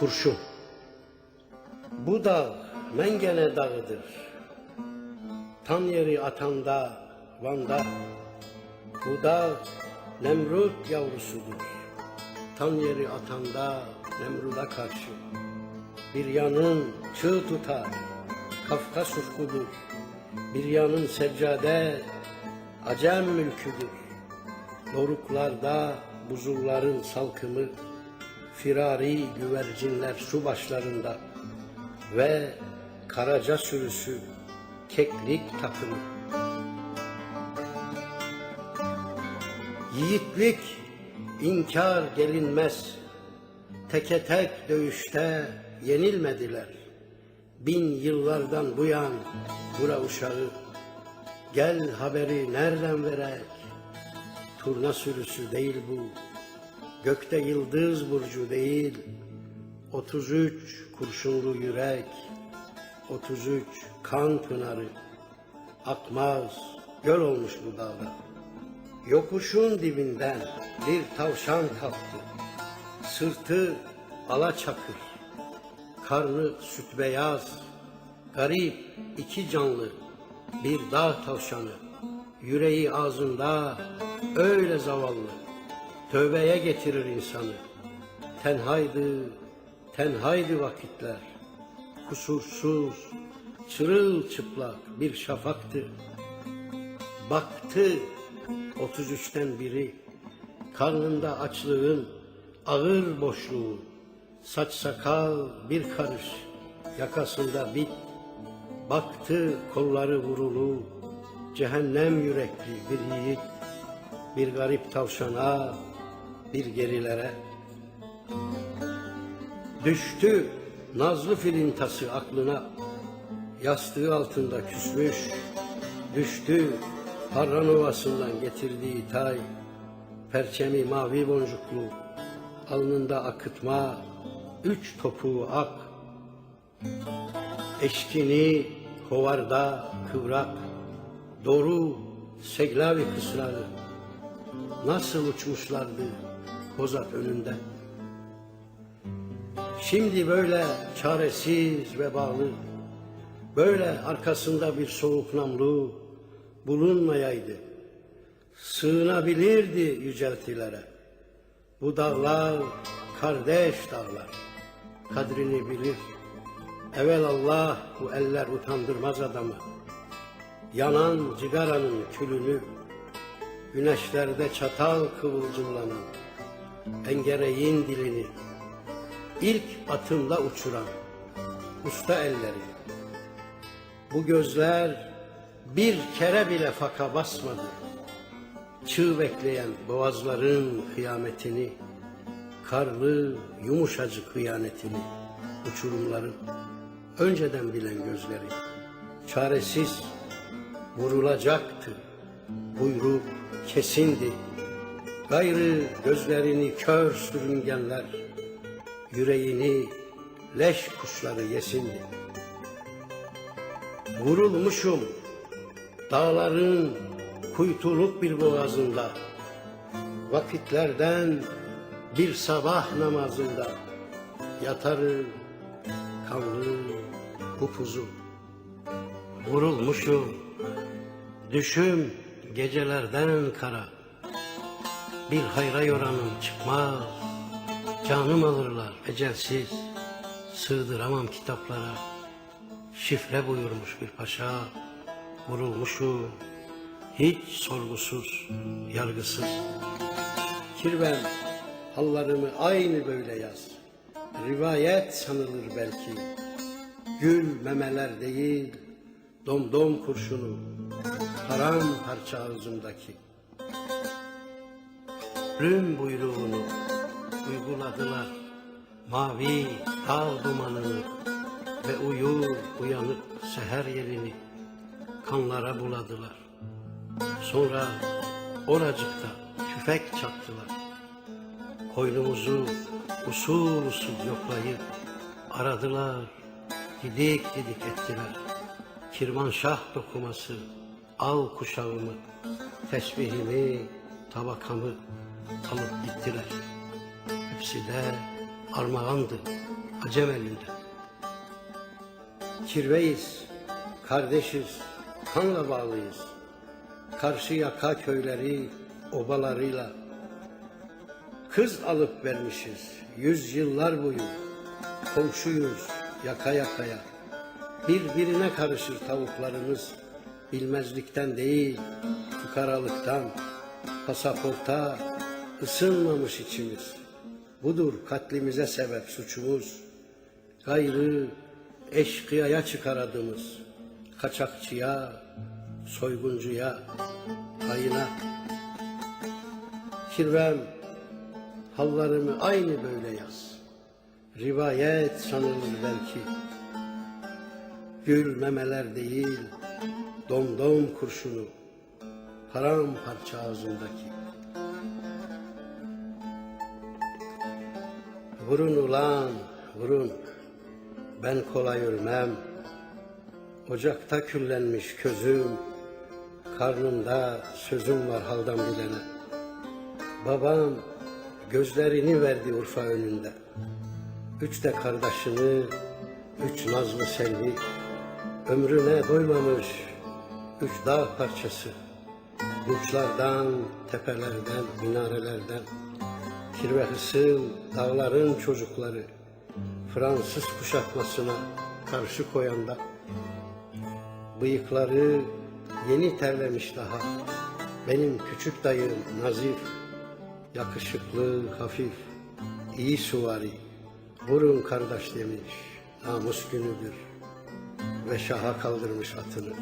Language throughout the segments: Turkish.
kurşun. Bu dağ Mengene dağıdır. Tan yeri atanda, Van'da. Bu dağ Nemrut yavrusudur. Tan yeri atanda, Nemrut'a karşı. Bir yanın çığ tutar, Kafkas ufkudur. Bir yanın seccade, Acem mülküdür. Doruklarda buzulların salkımı, firari güvercinler su başlarında ve karaca sürüsü keklik takımı. Yiğitlik inkar gelinmez, teke tek dövüşte yenilmediler. Bin yıllardan bu yan bura uşağı, gel haberi nereden verek? Turna sürüsü değil bu, gökte yıldız burcu değil, 33 kurşunlu yürek, 33 kan pınarı, akmaz göl olmuş bu dağda. Yokuşun dibinden bir tavşan kalktı, sırtı alaçakır, karnı süt beyaz, garip iki canlı, bir dağ tavşanı, yüreği ağzında öyle zavallı, tövbeye getirir insanı. Tenhaydı, tenhaydı vakitler, kusursuz, çırılçıplak bir şafaktı. Baktı 33'ten biri, karnında açlığın ağır boşluğu, saç sakal bir karış, yakasında bit, baktı kolları vurulu, cehennem yürekli bir yiğit, bir garip tavşana, bir gerilere. Düştü nazlı filintası aklına, yastığı altında küsmüş, düştü Harran Ovası'ndan getirdiği tay, perçemi mavi boncuklu, alnında akıtma, üç topuğu ak, eşkini hovarda kıvrak, doğru seglavi kısrağı, nasıl uçmuşlardı kozak önünde. Şimdi böyle çaresiz ve bağlı, böyle arkasında bir soğuk namlu bulunmayaydı. Sığınabilirdi yüceltilere. Bu dağlar kardeş dağlar, kadrini bilir. Evel Allah bu eller utandırmaz adamı. Yanan cigaranın külünü, güneşlerde çatal kıvılcımlanan, engereğin dilini, ilk atımla uçuran usta elleri. Bu gözler bir kere bile faka basmadı. Çığ bekleyen boğazların kıyametini, karlı yumuşacık kıyanetini, uçurumların önceden bilen gözleri, çaresiz vurulacaktı. Buyruk kesindi. Gayrı gözlerini kör sürüngenler, yüreğini leş kuşları yesindi. Vurulmuşum dağların kuytuluk bir boğazında, vakitlerden bir sabah namazında yatarım kanlı kupuzu. Vurulmuşum düşüm gecelerden kara, bir hayra yoranım çıkmaz, canım alırlar ecelsiz, sığdıramam kitaplara, şifre buyurmuş bir paşa, vurulmuşum, hiç sorgusuz, yargısız. Kirven hallarımı aynı böyle yaz, rivayet sanılır belki, gül memeler değil, domdom kurşunu, haram parça ağzımdaki. Rüm buyruğunu uyguladılar, mavi dağ dumanını ve uyur uyanık seher yerini kanlara buladılar. Sonra oracıkta tüfek çaktılar. Koynumuzu usul usul yoklayıp aradılar, didik didik ettiler. Kirmanşah dokuması, al kuşağımı, tesbihimi, tabakamı alıp gittiler. Hepsi de armağandı acem elinde. Kirveyiz, kardeşiz, kanla bağlıyız. Karşı yaka köyleri, obalarıyla. Kız alıp vermişiz, yüz yıllar boyu. Komşuyuz, yaka yakaya. Birbirine karışır tavuklarımız. Bilmezlikten değil, fukaralıktan. Pasaporta ısınmamış içimiz. Budur katlimize sebep suçumuz. Gayrı eşkıyaya çıkar adımız. Kaçakçıya, soyguncuya, kayına. Kirvem, hallarımı aynı böyle yaz. Rivayet sanılır belki. Gül memeler değil, domdom kurşunu, paramparça ağzındaki. Vurun ulan, vurun. Ben kolay ölmem. Ocakta küllenmiş közüm, karnımda sözüm var haldan bilene. Babam gözlerini verdi Urfa önünde. Üç de kardeşini, üç nazlı selvi, ömrüne doymamış üç dağ parçası. Burçlardan, tepelerden, minarelerden, kirve hısıl dağların çocukları, Fransız kuşatmasına karşı koyanda, bıyıkları yeni terlemiş daha, benim küçük dayım Nazif, yakışıklı, hafif, iyi suvari, vurun kardeş demiş, namus günüdür ve şaha kaldırmış atını.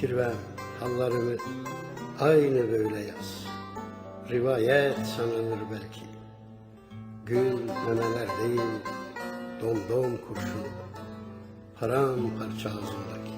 Kirvem hallarımı aynı böyle yaz. Rivayet sanılır belki. Gül memeler değil, domdom kurşun. Param parça ağzındaki.